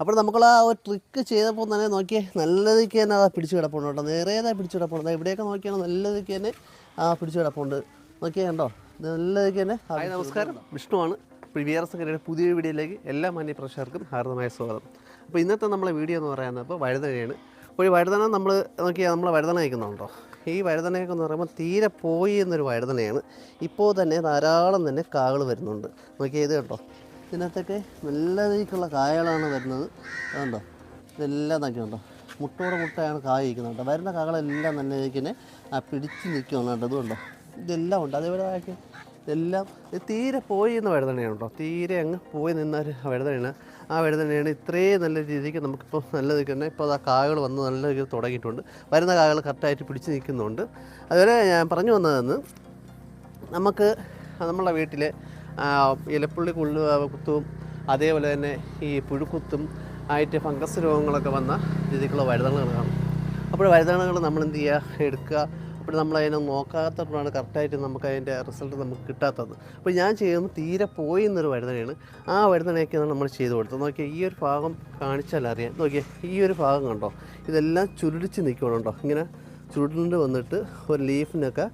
അപ്പോൾ നമ്മൾ ആ ഒരു ട്രിക്ക് ചെയ്തപ്പോൾ തന്നെ നോക്കിയേ നല്ല രീതിക്ക് തന്നെ അതാ പിടിച്ച് കിടപ്പുണ്ട് കേട്ടോ. നേരേതായി പിടിച്ച് കിടപ്പുണ്ട്. ഇവിടെയൊക്കെ നോക്കിയാണ്? നല്ല രീതിക്ക് തന്നെ ആ പിടിച്ച് കിടപ്പുണ്ട്. നോക്കിയേ കണ്ടോ? ഇത് നല്ല രീതിക്ക് തന്നെ നമസ്കാരം. വിഷ്ണുവാണ്. പ്രിവിയർസ് കരയുടെ പുതിയ വീഡിയോയിലേക്ക് എല്ലാ മാന്യ പ്രേക്ഷകർക്കും ഹാർദമായ സ്വാഗതം. അപ്പോൾ ഇന്നത്തെ നമ്മളെ വീഡിയോ എന്ന് പറയുന്നത് അപ്പോൾ വഴുതനയാണ്. അപ്പോൾ ഈ വഴുതന നമ്മൾ നോക്കിയാൽ നമ്മൾ വഴുതന കഴിക്കുന്നുണ്ടോ? ഈ വഴുതനയൊക്കെ എന്ന് പറയുമ്പോൾ തീരെ പോയി എന്നൊരു വഴുതനയാണ്. ഇപ്പോൾ തന്നെ ധാരാളം തന്നെ കാകൾ വരുന്നുണ്ട്. നോക്കിയാൽ ഇത് കേട്ടോ ഇതിനകത്തൊക്കെ നല്ല രീതിക്കുള്ള കായകളാണ് വരുന്നത്. അതുണ്ടോ? ഇതെല്ലാം നോക്കിയുണ്ടോ മുട്ടോടെ മുട്ടയാണ് കായ ഇരിക്കുന്നത് കേട്ടോ. വരുന്ന കാകളെല്ലാം നല്ല രീതിക്ക് തന്നെ ആ പിടിച്ച് നിൽക്കുകയാണ് കേട്ടോ. ഇതുണ്ടോ? ഇതെല്ലാം ഉണ്ട്. അതേപോലെ ആക്കി. ഇതെല്ലാം ഇത് തീരെ പോയി എന്ന വഴുതണയാണ് കേട്ടോ. തീരെ അങ്ങ് പോയി നിന്ന ഒരു വഴുതണയാണ് ആ വഴുതണയാണ് ഇത്രയും നല്ല രീതിക്ക് നമുക്കിപ്പോൾ നല്ല തന്നെ ഇപ്പോൾ ആ കായകൾ വന്ന് നല്ല രീതിയിൽ തുടങ്ങിയിട്ടുണ്ട്. വരുന്ന കായകൾ കറക്റ്റായിട്ട് പിടിച്ച് നിൽക്കുന്നുണ്ട്. അതുപോലെ ഞാൻ പറഞ്ഞു വന്നതെന്ന് നമുക്ക് നമ്മളെ വീട്ടിൽ ഇലപ്പുള്ളി കുള്ളു കുത്തും അതേപോലെ തന്നെ ഈ പുഴുക്കുത്തും ആയിട്ട് ഫംഗസ് രോഗങ്ങളൊക്കെ വന്ന രീതിക്കുള്ള വഴുതണകൾ കാണും. അപ്പോൾ വഴുതണകൾ നമ്മൾ എന്ത് ചെയ്യുക എടുക്കുക. അപ്പോൾ നമ്മൾ അതിനെ നോക്കാത്തപ്പോഴാണ് കറക്റ്റായിട്ട് നമുക്ക് അതിന്റെ റിസൾട്ട് നമുക്ക് കിട്ടാത്തത്. അപ്പോൾ ഞാൻ ചെയ്യുന്നത് തീരെ പോയി എന്നൊരു വഴുതനയാണ്. ആ വഴുതനയൊക്കെയാണ് നമ്മൾ ചെയ്തു കൊടുത്തത്. നോക്കിയാൽ ഈ ഒരു ഭാഗം കാണിച്ചാൽ അറിയാം. നോക്കിയാൽ ഈ ഒരു ഭാഗം കണ്ടോ? ഇതെല്ലാം ചുരുടിച്ച് നിൽക്കണുണ്ടോ ഇങ്ങനെ ചുരുണ്ട് വന്നിട്ട് ഒരു ലീഫിനൊക്കെ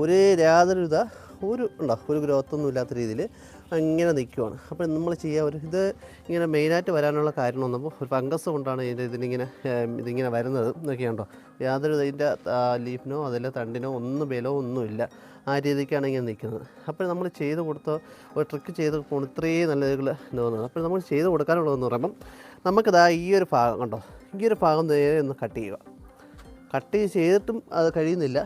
ഒരേ യാതൊരുവിധ ഒരു ഉണ്ടോ? ഒരു ഗ്രോത്ത് ഒന്നും ഇല്ലാത്ത രീതിയിൽ ഇങ്ങനെ നിൽക്കുവാണ്. അപ്പോൾ നമ്മൾ ചെയ്യുക ഒരു ഇത് ഇങ്ങനെ മെയിനായിട്ട് വരാനുള്ള കാരണം വന്നപ്പോൾ ഒരു ഫംഗസ് കൊണ്ടാണ് ഇതിന്റെ ഇതിനിങ്ങനെ ഇതിങ്ങനെ വരുന്നത്. നോക്കിയാണ്ടോ യാതൊരു ഇതിന്റെ ലീഫിനോ അതിലെ തണ്ടിനോ ഒന്നും ബലോ ഒന്നുമില്ല ആ രീതിക്കാണ് ഇങ്ങനെ നിൽക്കുന്നത്. അപ്പോൾ നമ്മൾ ചെയ്ത് കൊടുത്ത ഒരു ട്രിക്ക് ചെയ്ത് പോകുന്ന ഇത്രയും നല്ല രീതിയിൽ തോന്നുന്നത് അപ്പോൾ നമ്മൾ ചെയ്ത് കൊടുക്കാനുള്ളതെന്ന് പറയുമ്പം നമുക്കിതാ ഈ ഒരു ഭാഗം കണ്ടോ? ഈ ഒരു ഭാഗം നേരെ ഒന്ന് കട്ട് ചെയ്യുക. കട്ട് ചെയ്തിട്ടും അത് കഴിയുന്നില്ല.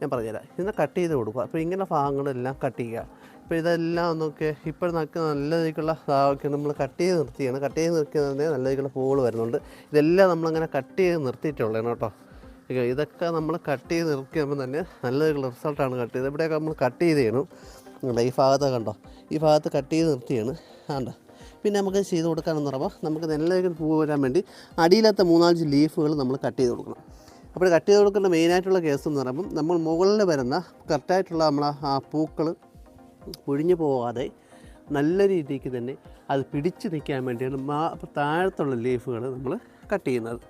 ഞാൻ പറഞ്ഞുതരാം. ഇതിനെ കട്ട് ചെയ്ത് കൊടുക്കുക. അപ്പോൾ ഇങ്ങനെ ഭാഗങ്ങളെല്ലാം കട്ട് ചെയ്യുക. അപ്പോൾ ഇതെല്ലാം ഒന്നൊക്കെ ഇപ്പോൾ നമുക്ക് നല്ല രീതിക്കുള്ള ഭാഗമൊക്കെ നമ്മൾ കട്ട് ചെയ്ത് നിർത്തിയാണ്. കട്ട് ചെയ്ത് നിർത്തിയതിന് നല്ല രീതിക്കുള്ള പൂകൾ വരുന്നുണ്ട്. ഇതെല്ലാം നമ്മളങ്ങനെ കട്ട് ചെയ്ത് നിർത്തിയിട്ടുള്ളതാണ് കേട്ടോ. ഇതൊക്കെ നമ്മൾ കട്ട് ചെയ്ത് നിർത്തിയപ്പോൾ തന്നെ നല്ല രീതിക്കുള്ള റിസൾട്ടാണ് കട്ട് ചെയ്ത് ഇവിടെയൊക്കെ നമ്മൾ കട്ട് ചെയ്ത് ചെയ്യണം കണ്ടോ ഈ ഭാഗത്ത് കണ്ടോ? ഈ ഭാഗത്ത് കട്ട് ചെയ്ത് നിർത്തിയാണ്. കണ്ടോ? പിന്നെ നമുക്ക് ചെയ്ത് കൊടുക്കാനെന്ന് പറയുമ്പോൾ നമുക്ക് നല്ല രീതിയിൽ പൂ വരാൻ വേണ്ടി അടിയിലത്തെ മൂന്നാലഞ്ച് ലീഫുകൾ നമ്മൾ കട്ട് ചെയ്ത് കൊടുക്കണം. അപ്പോൾ കട്ട് ചെയ്ത് കൊടുക്കേണ്ട മെയിനായിട്ടുള്ള കേസ് എന്ന് പറയുമ്പം നമ്മൾ മുകളിൽ വരുന്ന കറക്റ്റായിട്ടുള്ള നമ്മളെ ആ പൂക്കൾ പൊഴിഞ്ഞു പോകാതെ നല്ല രീതിക്ക് തന്നെ അത് പിടിച്ച് നിൽക്കാൻ വേണ്ടിയാണ് മാ താഴത്തുള്ള ലീഫുകൾ നമ്മൾ കട്ട് ചെയ്യുന്നത്.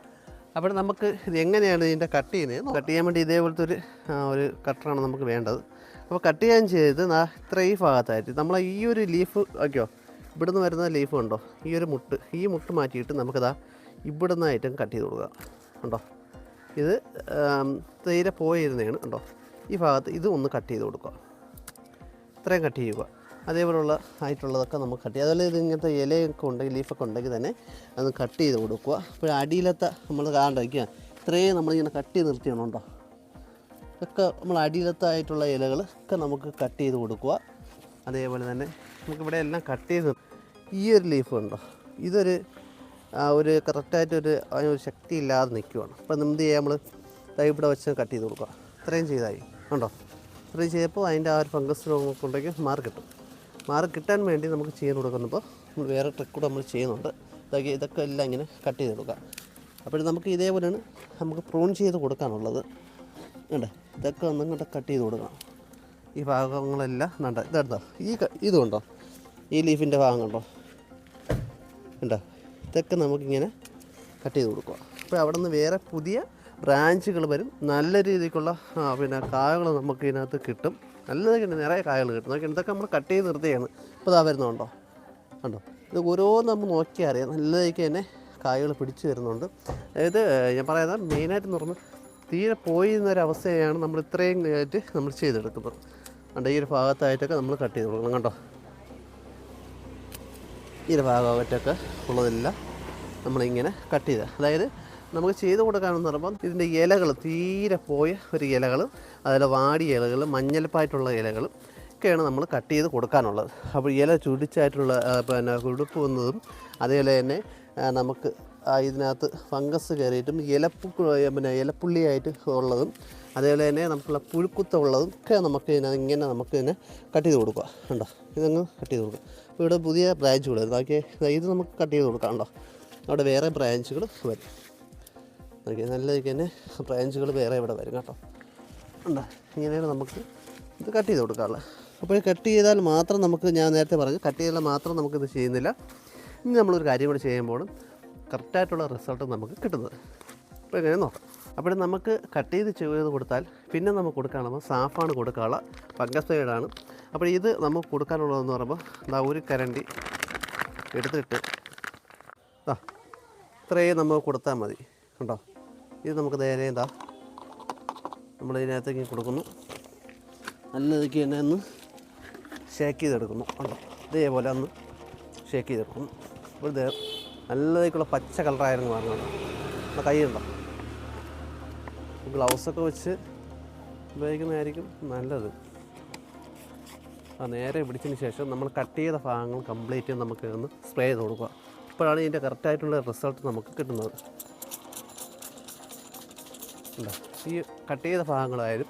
അപ്പോൾ നമുക്ക് ഇത് എങ്ങനെയാണ് ഇതിന്റെ കട്ട് ചെയ്യുന്നത്? കട്ട് ചെയ്യാൻ വേണ്ടി ഇതേപോലത്തെ ഒരു ഒരു കട്ടറാണ് നമുക്ക് വേണ്ടത്. അപ്പോൾ കട്ട് ചെയ്യാൻ ചെയ്ത് ഇത്ര ഈ ഭാഗത്തായിട്ട് നമ്മൾ ഈ ഒരു ലീഫ് ഓക്കെയോ ഇവിടുന്ന് വരുന്ന ലീഫ് ഉണ്ടോ? ഈ ഒരു മുട്ട് ഈ മുട്ട് മാറ്റിയിട്ട് നമുക്കിതാ ഇവിടുന്ന് ഐറ്റം കട്ട് ചെയ്ത് കൊടുക്കുക ഉണ്ടോ ഇത് തീരെ പോയിരുന്നതാണ് കേട്ടോ ഈ ഭാഗത്ത് ഇത് ഒന്ന് കട്ട് ചെയ്ത് കൊടുക്കുക. ഇത്രയും കട്ട് ചെയ്യുക. അതേപോലുള്ള ആയിട്ടുള്ളതൊക്കെ നമുക്ക് കട്ട് ചെയ്യുക അതുപോലെ ഇത് ഇങ്ങനത്തെ ഇലയൊക്കെ ഉണ്ടെങ്കിൽ ലീഫൊക്കെ ഉണ്ടെങ്കിൽ തന്നെ അത് കട്ട് ചെയ്ത് കൊടുക്കുക. അപ്പോൾ അടിയിലത്തെ നമ്മൾ കാണ്ടിരിക്കുക ഇത്രയും നമ്മളിങ്ങനെ കട്ട് ചെയ്ത് നിർത്തിയാണുണ്ടോ ഒക്കെ നമ്മൾ അടിയിലത്തായിട്ടുള്ള ഇലകൾ ഒക്കെ നമുക്ക് കട്ട് ചെയ്ത് കൊടുക്കുക. അതേപോലെ തന്നെ നമുക്കിവിടെ എല്ലാം കട്ട് ചെയ്ത് ഈ ഒരു ലീഫ് ഉണ്ടോ ഇതൊരു ആ, ഒരു കറക്റ്റായിട്ടൊരു അതിനൊരു ശക്തി ഇല്ലാതെ നിൽക്കുവാണ്. അപ്പം എന്ത് ചെയ്യുക നമ്മൾ? ഇവിടെ വെച്ച് കട്ട് ചെയ്ത് കൊടുക്കുക. ഇത്രയും ചെയ്തായി. ഉണ്ടോ ഇത്രയും ചെയ്തപ്പോൾ അതിന്റെ ആ ഒരു ഫംഗസ് രോഗമൊക്കെ ഉണ്ടെങ്കിൽ മാറി കിട്ടും. മാറി കിട്ടാൻ വേണ്ടി നമുക്ക് ചെയ്യാൻ കൊടുക്കുന്നപ്പോൾ നമ്മൾ വേറെ ട്രിക്ക് കൂടെ നമ്മൾ ചെയ്യുന്നുണ്ട്. ഇതൊക്കെ ഇതൊക്കെ എല്ലാം ഇങ്ങനെ കട്ട് ചെയ്ത് കൊടുക്കുക. അപ്പോൾ നമുക്ക് ഇതേപോലെയാണ് നമുക്ക് പ്രൂൺ ചെയ്ത് കൊടുക്കാനുള്ളത്. ഉണ്ട് ഇതൊക്കെ ഒന്നും ഇങ്ങോട്ട് കട്ട് ചെയ്ത് കൊടുക്കണം. ഈ ഭാഗങ്ങളെല്ലാം നണ്ട ഇതെടുത്തോ ഈ ഇതുണ്ടോ ഈ ലീഫിന്റെ ഭാഗം കണ്ടോ? ഉണ്ടോ ഇതൊക്കെ നമുക്കിങ്ങനെ കട്ട് ചെയ്ത് കൊടുക്കുക അപ്പോൾ അവിടെ നിന്ന് വേറെ പുതിയ ബ്രാഞ്ചുകൾ വരും. നല്ല രീതിക്കുള്ള പിന്നെ കായകൾ നമുക്ക് ഇതിനകത്ത് കിട്ടും. നല്ല രീതിക്ക് നിറയെ കായകൾ കിട്ടും. നോക്കി ഇതൊക്കെ നമ്മൾ കട്ട് ചെയ്ത് നിർത്തിയാണ് ഇപ്പോൾ ഇതാ വരുന്നുണ്ടോ? കണ്ടോ? ഇത് ഓരോന്ന് നമ്മൾ നോക്കിയാൽ അറിയാം. നല്ല രീതിക്ക് തന്നെ കായകൾ പിടിച്ചു വരുന്നുണ്ട്. അതായത് ഞാൻ പറയുന്നത് മെയിനായിട്ട് എന്ന് പറഞ്ഞാൽ തീരെ പോയി എന്നൊരവസ്ഥയാണ് നമ്മൾ ഇത്രയും ആയിട്ട് നമ്മൾ ചെയ്തെടുക്കുന്നത്. കണ്ടോ? ഈ ഒരു ഭാഗത്തായിട്ടൊക്കെ നമ്മൾ കട്ട് ചെയ്ത് കൊടുക്കണം. കണ്ടോ? ഈ ഒരു ഭാഗമായിട്ടൊക്കെ ഉള്ളതെല്ലാം നമ്മളിങ്ങനെ കട്ട് ചെയ്ത്. അതായത് നമുക്ക് ചെയ്ത് കൊടുക്കാനെന്ന് പറയുമ്പോൾ ഇതിന്റെ ഇലകൾ തീരെ പോയ ഒരു ഇലകൾ അതുപോലെ വാടിയ ഇലകൾ മഞ്ഞൾപ്പായിട്ടുള്ള ഇലകളും ഒക്കെയാണ് നമ്മൾ കട്ട് ചെയ്ത് കൊടുക്കാനുള്ളത്. അപ്പോൾ ഇല ചുടിച്ചായിട്ടുള്ള പിന്നെ കുടുപ്പ് വന്നതും അതേപോലെ തന്നെ നമുക്ക് ഇതിനകത്ത് ഫംഗസ് കയറിയിട്ടും ഇലപ്പു പിന്നെ ഇലപ്പുള്ളിയായിട്ട് ഉള്ളതും അതേപോലെ തന്നെ നമുക്കുള്ള പുഴുക്കുത്ത ഉള്ളതും ഒക്കെ നമുക്ക് ഇതിനകത്ത് ഇങ്ങനെ നമുക്ക് ഇതിനെ കട്ട് ചെയ്ത് കൊടുക്കുക. കണ്ടോ? ഇതങ്ങ് കട്ട് ചെയ്ത് കൊടുക്കുക. ഇവിടെ പുതിയ ബ്രാഞ്ചുകൾ വരും. ഓക്കെ ഇത് നമുക്ക് കട്ട് ചെയ്ത് കൊടുക്കാം. കണ്ടോ? അവിടെ വേറെ ബ്രാഞ്ചുകൾ വരും. ഓക്കെ നല്ല രീതിക്ക് തന്നെ ബ്രാഞ്ചുകൾ വേറെ ഇവിടെ വരും കേട്ടോ. ഉണ്ടോ ഇങ്ങനെയാണ് നമുക്ക് ഇത് കട്ട് ചെയ്ത് കൊടുക്കാറുള്ളത് അപ്പോൾ കട്ട് ചെയ്താൽ മാത്രം നമുക്ക് ഞാൻ നേരത്തെ പറഞ്ഞു കട്ട് ചെയ്താൽ മാത്രം നമുക്കിത് ചെയ്യുന്നില്ല. ഇനി നമ്മളൊരു കാര്യം കൂടി ചെയ്യുമ്പോൾ കറക്റ്റായിട്ടുള്ള റിസൾട്ട് നമുക്ക് കിട്ടുന്നത്. അപ്പോൾ എങ്ങനെ നോക്കാം. അപ്പോൾ നമുക്ക് കട്ട് ചെയ്ത് ചെയ്ത് കൊടുത്താൽ പിന്നെ നമുക്ക് കൊടുക്കാനുള്ളത് സാഫാണ് കൊടുക്കാനുള്ള പങ്കസൈഡാണ് അപ്പോൾ ഇത് നമുക്ക് കൊടുക്കാനുള്ളതെന്ന് പറയുമ്പോൾ എന്താ ഒരു കരണ്ടി എടുത്തിട്ട് ആ ഇത്രയും നമുക്ക് കൊടുത്താൽ മതി. കണ്ടോ? ഇത് നമുക്ക് നേരെ എന്താ നമ്മൾ ഇതിനകത്തേക്ക് കൊടുക്കുന്നു. നല്ലതൊക്കെ തന്നെ ഒന്ന് ഷേക്ക് ചെയ്തെടുക്കുന്നു. കണ്ടോ? ഇതേപോലെ ഒന്ന് ഷേക്ക് ചെയ്തെടുക്കുന്നു. ഒരു ഇത് നല്ലതേക്കുള്ള പച്ച കളറായിരുന്നു വാങ്ങുന്നത് നമ്മുടെ കൈയുണ്ടോ ഗ്ലൗസൊക്കെ വെച്ച് ഉപയോഗിക്കുന്നതായിരിക്കും നല്ലത്. നേരെ പിടിച്ചതിന് ശേഷം നമ്മൾ കട്ട് ചെയ്ത ഭാഗങ്ങൾ കംപ്ലീറ്റ് നമുക്ക് ഒന്ന് സ്പ്രേ ചെയ്ത് കൊടുക്കുക. അപ്പോഴാണ് ഇതിന്റെ കറക്റ്റായിട്ടുള്ള റിസൾട്ട് നമുക്ക് കിട്ടുന്നത്. ഈ കട്ട് ചെയ്ത ഭാഗങ്ങളായാലും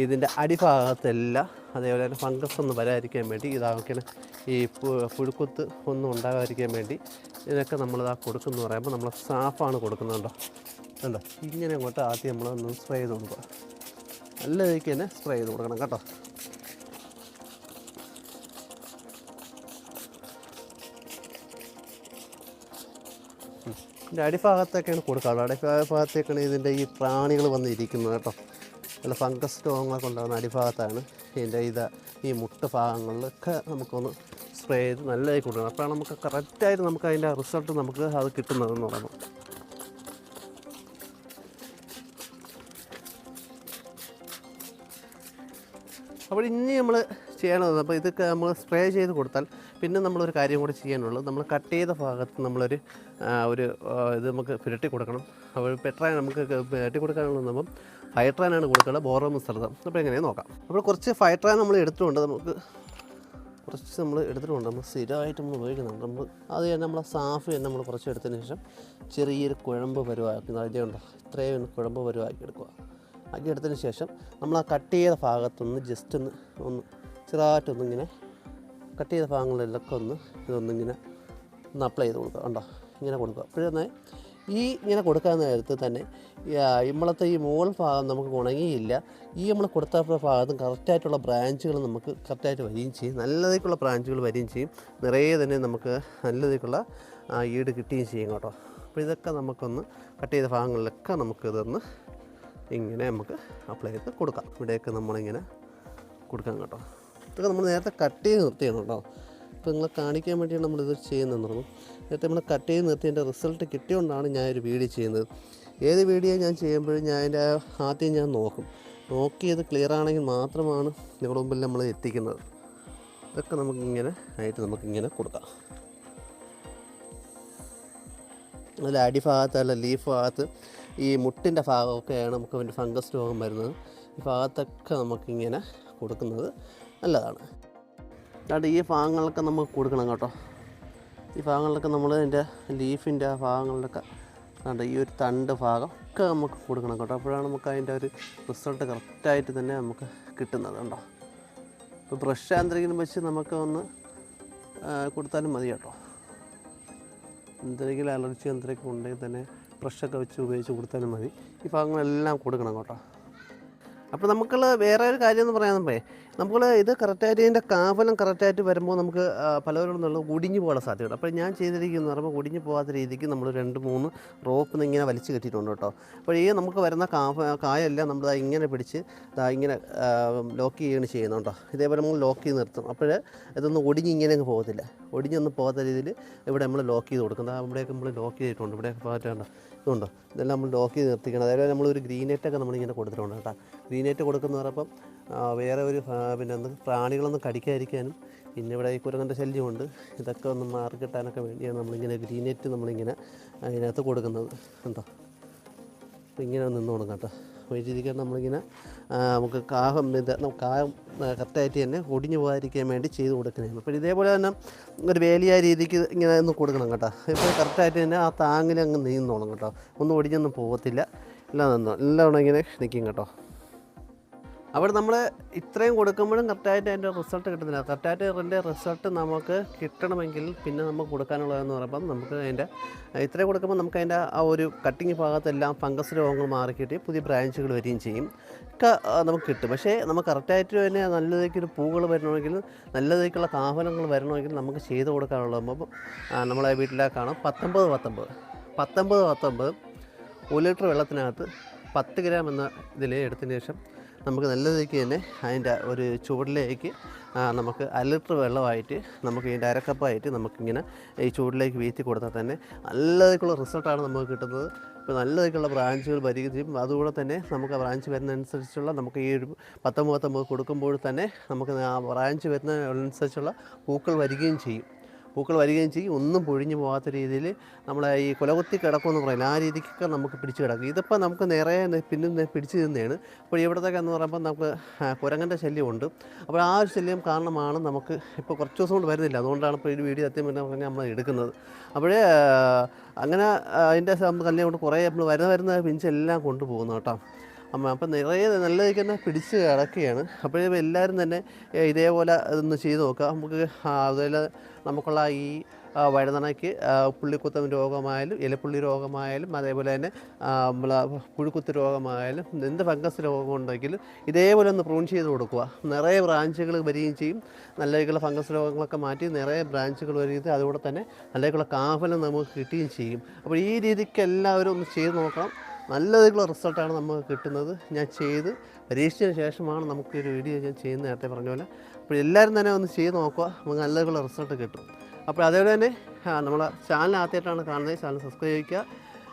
ഇതിന്റെ അടിഭാഗത്തെല്ലാം അതേപോലെ തന്നെ ഫംഗസ് ഒന്നും വരാതിരിക്കാൻ വേണ്ടി ഇതാക്കിയാണ് ഈ പുഴുക്കുത്ത് ഒന്നും ഉണ്ടാകാതിരിക്കാൻ വേണ്ടി ഇതിനൊക്കെ നമ്മളിതാ കൊടുക്കുന്നു പറയുമ്പോൾ നമ്മൾ സാഫാണ് കൊടുക്കുന്നുണ്ടോ ഉണ്ടോ ഇങ്ങനെ അങ്ങോട്ട് ആദ്യം നമ്മളൊന്ന് സ്പ്രേ ചെയ്ത് കൊടുക്കുക. നല്ല രീതിക്ക് തന്നെ സ്പ്രേ ചെയ്ത് കൊടുക്കണം കേട്ടോ. ഇതിന്റെ അടിഭാഗത്തേക്കാണ് കൊടുക്കാറുള്ളത് അടിഭാഗത്തേക്കാണ് ഇതിന്റെ ഈ പ്രാണികൾ വന്നിരിക്കുന്നത് കേട്ടോ. നല്ല ഫംഗസ് രോഗങ്ങളൊക്കെ ഉണ്ടാകുന്ന അടിഭാഗത്താണ് ഇതിന്റെ ഇത് ഈ മുട്ട ഭാഗങ്ങളിലൊക്കെ നമുക്കൊന്ന് സ്പ്രേ ചെയ്ത് നല്ലതായി കൊടുക്കണം. അപ്പോഴാണ് നമുക്ക് കറക്റ്റായിട്ട് നമുക്ക് അതിന്റെ റിസൾട്ട് നമുക്ക് അത് കിട്ടുന്നതെന്ന് പറയുന്നത്. അപ്പോൾ ഇനി നമ്മൾ ചെയ്യണത് അപ്പോൾ ഇതൊക്കെ നമ്മൾ സ്പ്രേ ചെയ്ത് കൊടുത്താൽ പിന്നെ നമ്മളൊരു കാര്യം കൂടി ചെയ്യാനുള്ളത്. നമ്മൾ കട്ട് ചെയ്ത ഭാഗത്ത് നമ്മളൊരു ഒരു ഇത് നമുക്ക് പുരട്ടി കൊടുക്കണം. അപ്പോൾ പെട്രാൻ നമുക്ക് പുരട്ടി കൊടുക്കാനുള്ള നമ്മൾ ട്രാനാണ് കൊടുക്കേണ്ടത് ബോറോ മിശ്രിതം അപ്പോൾ എങ്ങനെയാണ് നോക്കാം. അപ്പോൾ കുറച്ച് ഫൈട്രാൻ നമ്മൾ എടുത്തിട്ടുണ്ട് നമുക്ക്. കുറച്ച് നമ്മൾ എടുത്തിട്ടുണ്ട്. നമ്മൾ സ്ഥിരമായിട്ട് നമ്മൾ ഉപയോഗിക്കുന്നുണ്ട്. നമ്മൾ അത് തന്നെ നമ്മൾ സാഫ് തന്നെ നമ്മൾ കുറച്ച് എടുത്തതിന് ശേഷം ചെറിയൊരു കുഴമ്പ് പരുവാക്കി. അതിന്റെ ഉണ്ടോ ഇത്രയും കുഴമ്പ് പരുവാക്കി എടുക്കുക. ആക്കി എടുത്തതിന് ശേഷം നമ്മൾ ആ കട്ട് ചെയ്ത ഭാഗത്തൊന്ന് ജസ്റ്റ് ഒന്ന് ഒന്ന് ചെറുതായിട്ടൊന്നിങ്ങനെ കട്ട് ചെയ്ത ഭാഗങ്ങളിലൊക്കെ ഒന്ന് ഇതൊന്നിങ്ങനെ ഒന്ന് അപ്ലൈ ചെയ്ത് കൊടുക്കുക. ഉണ്ടോ ഇങ്ങനെ കൊടുക്കുക. അപ്പോഴേ ഈ ഇങ്ങനെ കൊടുക്കാൻ നേരത്ത് തന്നെ ഇമ്മളത്തെ ഈ മുകൾ ഭാഗം നമുക്ക് ഉണങ്ങിയില്ല ഈ നമ്മൾ കൊടുത്ത ഭാഗത്തും കറക്റ്റായിട്ടുള്ള ബ്രാഞ്ചുകൾ നമുക്ക് കറക്റ്റായിട്ട് വരികയും ചെയ്യും. നല്ലതേക്കുള്ള ബ്രാഞ്ചുകൾ വരികയും ചെയ്യും. നിറയെ തന്നെ നമുക്ക് നല്ലതേക്കുള്ള ഈട് കിട്ടുകയും ചെയ്യും കേട്ടോ. അപ്പോൾ ഇതൊക്കെ നമുക്കൊന്ന് കട്ട് ചെയ്ത ഭാഗങ്ങളിലൊക്കെ നമുക്ക് ഇതൊന്ന് ഇങ്ങനെ നമുക്ക് അപ്ലൈ ചെയ്ത് കൊടുക്കാം. ഇവിടെയൊക്കെ നമ്മളിങ്ങനെ കൊടുക്കാം കേട്ടോ. ഇതൊക്കെ നമ്മൾ നേരത്തെ കട്ട് ചെയ്ത് നിർത്തിയാണ് കേട്ടോ. ഇപ്പോൾ നിങ്ങളെ കാണിക്കാൻ വേണ്ടിയാണ് നമ്മളിത് ചെയ്യുന്നതെന്ന് പറഞ്ഞു നേരത്തെ നമ്മൾ കട്ട് ചെയ്ത് നിർത്തി എന്റെ റിസൾട്ട് ഞാൻ ഒരു വീഡിയോ ചെയ്യുന്നത്. ഏത് വീഡിയോ ഞാൻ ചെയ്യുമ്പോഴും ഞാൻ അതിന്റെ ആദ്യം ഞാൻ നോക്കും. നോക്കി അത് ക്ലിയർ ആണെങ്കിൽ മാത്രമാണ് നിങ്ങളുടെ മുമ്പിൽ നമ്മൾ എത്തിക്കുന്നത്. ഇതൊക്കെ നമുക്കിങ്ങനെ ആയിട്ട് നമുക്കിങ്ങനെ കൊടുക്കാം. അതിൽ അടിഭാഗത്ത് അല്ല ലീഫ് ഭാഗത്ത് ഈ മുട്ടിന്റെ ഭാഗമൊക്കെയാണ് നമുക്ക് അതിന്റെ ഫംഗസ് രോഗം വരുന്നത്. ഈ ഭാഗത്തൊക്കെ നമുക്കിങ്ങനെ കൊടുക്കുന്നത് നല്ലതാണ്. അല്ലാണ്ട് ഈ ഭാഗങ്ങളിലൊക്കെ നമുക്ക് കൊടുക്കണം കേട്ടോ. ഈ ഭാഗങ്ങളിലൊക്കെ നമ്മൾ അതിന്റെ ലീഫിന്റെ ആ ഭാഗങ്ങളിലൊക്കെ അതുകൊണ്ട് ഈ ഒരു തണ്ട് ഭാഗം ഒക്കെ നമുക്ക് കൊടുക്കണം കേട്ടോ. അപ്പോഴാണ് നമുക്ക് അതിന്റെ ഒരു റിസൾട്ട് കറക്റ്റായിട്ട് തന്നെ നമുക്ക് കിട്ടുന്നത് കേട്ടോ ഇപ്പോൾ ബ്രഷ് എന്തെങ്കിലും വെച്ച് നമുക്ക് ഒന്ന് കൊടുത്താലും മതി കേട്ടോ. എന്തെങ്കിലും അലർജി എന്തെങ്കിലും ഉണ്ടെങ്കിൽ തന്നെ ബ്രഷൊക്കെ വെച്ച് ഉപയോഗിച്ച് കൊടുത്താലും മതി. ഈ ഭാഗങ്ങളെല്ലാം കൊടുക്കണം കേട്ടോ. അപ്പോൾ നമുക്കുള്ള വേറെ ഒരു കാര്യം എന്ന് പറയാൻ നമ്മൾ ഇത് കറക്റ്റായിട്ട് ഇതിന്റെ കാഫലം കറക്റ്റായിട്ട് വരുമ്പോൾ നമുക്ക് പലവരും നിന്നുള്ള ഒടിഞ്ഞു പോകാൻ സാധ്യതയുണ്ട്. അപ്പോൾ ഞാൻ ചെയ്തിരിക്കുന്നു പറയുമ്പോൾ ഒടിഞ്ഞു പോകാത്ത രീതിക്ക് നമ്മൾ രണ്ട് മൂന്ന് റോപ്പ് ഇങ്ങനെ വലിച്ചു കെട്ടിയിട്ടുണ്ട് കേട്ടോ. അപ്പോൾ ഈ നമുക്ക് വരുന്ന കാഫ കായെല്ലാം നമ്മൾ ഇങ്ങനെ പിടിച്ച് ഇങ്ങനെ ലോക്ക് ചെയ്യുകയാണ് ചെയ്യുന്നത് കേട്ടോ. ഇതേപോലെ നമ്മൾ ലോക്ക് ചെയ്ത് നിർത്തും. അപ്പോൾ ഇതൊന്നും ഒടിഞ്ഞ് ഇങ്ങനെ അങ്ങ് പോകത്തില്ല. ഒടിഞ്ഞൊന്നും പോകാത്ത രീതിയിൽ ഇവിടെ നമ്മൾ ലോക്ക് ചെയ്ത് കൊടുക്കുന്നത് ഇവിടെയൊക്കെ നമ്മൾ ലോക്ക് ചെയ്തിട്ടുണ്ട്. ഇവിടെയൊക്കെ പോകാറ്റുണ്ടോ ഇതുണ്ടോ ഇതെല്ലാം നമ്മൾ ലോക്ക് ചെയ്ത് നിർത്തിക്കണം. അതായത് നമ്മളൊരു ഗ്രീനേറ്റൊക്കെ നമ്മളിങ്ങനെ കൊടുത്തിട്ടുണ്ട് കേട്ടോ. ഗ്രീനേറ്റ് കൊടുക്കുന്ന പറയുമ്പം വേറെ ഒരു പിന്നെ ഒന്ന് പ്രാണികളൊന്നും കടിക്കാതിരിക്കാനും പിന്നെ ഇവിടെ ഈ കുരങ്ങന്റെ ശല്യമുണ്ട് ഇതൊക്കെ ഒന്ന് മാറി കിട്ടാനൊക്കെ വേണ്ടിയാണ് നമ്മളിങ്ങനെ ഗ്രീനേറ്റ് നമ്മളിങ്ങനെ അതിനകത്ത് കൊടുക്കുന്നത്. കണ്ടോ? അപ്പോൾ ഇങ്ങനെ നിന്ന് കൊടുക്കാം കേട്ടോ. രീതിക്കാണ് നമ്മളിങ്ങനെ നമുക്ക് കാഹം ഇത് കാഹം കറക്റ്റായിട്ട് തന്നെ ഒടിഞ്ഞു പോകാതിരിക്കാൻ വേണ്ടി ചെയ്ത് കൊടുക്കുന്നതാണ്. അപ്പോൾ ഇതേപോലെ തന്നെ ഒരു വേലിയായ രീതിക്ക് ഇങ്ങനെ ഒന്ന് കൊടുക്കണം കേട്ടോ. ഇപ്പോൾ കറക്റ്റായിട്ട് തന്നെ ആ താങ്ങിൽ അങ്ങ് നീന്നോണം കേട്ടോ. ഒന്നും ഒടിഞ്ഞൊന്നും പോകത്തില്ല. എല്ലാം നിന്നോ എല്ലാം ഇങ്ങനെ നിൽക്കും കേട്ടോ. അവിടെ നമ്മൾ ഇത്രയും കൊടുക്കുമ്പോഴും കറക്റ്റായിട്ട് അതിന്റെ റിസൾട്ട് കിട്ടുന്നില്ല. കറക്റ്റായിട്ട് അതിന്റെ റിസൾട്ട് നമുക്ക് കിട്ടണമെങ്കിൽ പിന്നെ നമുക്ക് കൊടുക്കാനുള്ളതെന്ന് പറയുമ്പം നമുക്ക് അതിന്റെ ഇത്രയും കൊടുക്കുമ്പോൾ നമുക്ക് അതിന്റെ ആ ഒരു കട്ടിങ് ഭാഗത്തെല്ലാം ഫംഗസ് രോഗങ്ങൾ മാറിക്കിട്ടി പുതിയ ബ്രാഞ്ചുകൾ വരികയും ചെയ്യും. നമുക്ക് കിട്ടും. പക്ഷേ നമുക്ക് കറക്റ്റായിട്ട് തന്നെ നല്ലതേക്കൊരു പൂകൾ വരണമെങ്കിൽ നല്ലതേക്കുള്ള കാഹനങ്ങൾ വരണമെങ്കിൽ നമുക്ക് ചെയ്ത് കൊടുക്കാനുള്ളത് നമ്മളെ വീട്ടിലെ കാണാം പത്തൊമ്പത് പത്തൊമ്പത്. പത്തൊമ്പത് പത്തൊമ്പത് ഒരു ലിറ്റർ വെള്ളത്തിനകത്ത് പത്ത് ഗ്രാം എന്ന ഇതിൽ എടുത്തതിന് ശേഷം നമുക്ക് നല്ല രീതിക്ക് തന്നെ അതിന്റെ ഒരു ചൂടിലേക്ക് നമുക്ക് അര ലിറ്റർ വെള്ളമായിട്ട് നമുക്ക് ഇതിന്റെ അരക്കപ്പായിട്ട് നമുക്കിങ്ങനെ ഈ ചൂടിലേക്ക് വീഴ്ത്തി കൊടുത്താൽ തന്നെ നല്ല രീതിക്കുള്ള റിസൾട്ടാണ് നമുക്ക് കിട്ടുന്നത്. ഇപ്പോൾ നല്ലതായിട്ടുള്ള ബ്രാഞ്ചുകൾ വരികയും അതുകൂടെ തന്നെ നമുക്ക് ആ ബ്രാഞ്ച് വരുന്നതനുസരിച്ചുള്ള നമുക്ക് ഈ ഒരു പത്തൊമ്പത് പത്തൊമ്പത് കൊടുക്കുമ്പോൾ തന്നെ നമുക്ക് ആ ബ്രാഞ്ച് വരുന്നതിനനുസരിച്ചുള്ള പൂക്കൾ വരികയും ചെയ്യും. പൂക്കൾ വരികയും ചെയ്യും. ഒന്നും പൊഴിഞ്ഞു പോകാത്ത രീതിയിൽ നമ്മളെ ഈ കുലകുത്തി കിടക്കുമെന്ന് പറയില്ല. ആ രീതിക്കൊക്കെ നമുക്ക് പിടിച്ച് കിടക്കും. ഇതിപ്പോൾ നമുക്ക് നിറയെ പിന്നും പിടിച്ചു നിന്നതാണ്. അപ്പോൾ ഇവിടത്തേക്ക് എന്ന് പറയുമ്പോൾ നമുക്ക് കുരങ്ങന്റെ ശല്യമുണ്ട്. അപ്പോൾ ആ ഒരു ശല്യം കാരണമാണ് നമുക്ക് ഇപ്പോൾ കുറച്ച് ദിവസം കൊണ്ട് വരുന്നില്ല. അതുകൊണ്ടാണ് ഇപ്പോൾ ഈ വീഡിയോ സത്യം പറഞ്ഞാൽ നമ്മൾ എടുക്കുന്നത്. അപ്പോഴേ അങ്ങനെ അതിന്റെ കല്യാണം കൊണ്ട് കുറേ നമ്മൾ വരുന്ന വരുന്ന പിഞ്ചെല്ലാം കൊണ്ടുപോകുന്നു കേട്ടോ. അമ്മ അപ്പം നിറയെ നല്ല രീതിക്ക് തന്നെ പിടിച്ച് കിടക്കുകയാണ്. അപ്പോഴേ എല്ലാവരും തന്നെ ഇതേപോലെ ഇതൊന്ന് ചെയ്ത് നോക്കുക. നമുക്ക് അതുപോലെ നമുക്കുള്ള ഈ വഴുതണയ്ക്ക് പുള്ളിക്കുത്തം രോഗമായാലും ഇലപ്പുള്ളി രോഗമായാലും അതേപോലെ തന്നെ നമ്മളെ പുഴുക്കുത്ത് രോഗമായാലും എന്ത് ഫംഗസ് രോഗം ഉണ്ടെങ്കിലും ഇതേപോലെ ഒന്ന് പ്രൂൺ ചെയ്ത് കൊടുക്കുക. നിറയെ ബ്രാഞ്ചുകൾ വരികയും ചെയ്യും. നല്ല രീതിക്കുള്ള ഫംഗസ് രോഗങ്ങളൊക്കെ മാറ്റി നിറയെ ബ്രാഞ്ചുകൾ വരികയും അതുകൂടെ തന്നെ നല്ല രീതിക്കുള്ള കാഫലം നമുക്ക് കിട്ടുകയും ചെയ്യും. അപ്പോൾ ഈ രീതിക്ക് എല്ലാവരും ഒന്ന് ചെയ്ത് നോക്കണം. നല്ലതായിട്ടുള്ള റിസൾട്ടാണ് നമുക്ക് കിട്ടുന്നത്. ഞാൻ ചെയ്ത് പരീക്ഷിച്ചതിന് ശേഷമാണ് നമുക്ക് ഒരു വീഡിയോ ഞാൻ ചെയ്യുന്നത് നേരത്തെ പറഞ്ഞ പോലെ. അപ്പോൾ എല്ലാവരും തന്നെ ഒന്ന് ചെയ്ത് നോക്കുക. നമുക്ക് നല്ലതായിട്ടുള്ള റിസൾട്ട് കിട്ടും. അപ്പോൾ അതേപോലെ തന്നെ നമ്മളെ ചാനൽ ആദ്യമായിട്ടാണ് കാണുന്നത്. ചാനൽ സബ്സ്ക്രൈബ് ചെയ്യുക.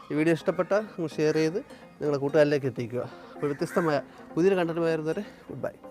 ഈ വീഡിയോ ഇഷ്ടപ്പെട്ട ഷെയർ ചെയ്ത് നിങ്ങളുടെ കൂട്ടുകാരിലേക്ക് എത്തിക്കുക. അപ്പോൾ വ്യത്യസ്തമായ പുതിയൊരു കണ്ടന്റ് വരുന്നവരെ ഗുഡ് ബൈ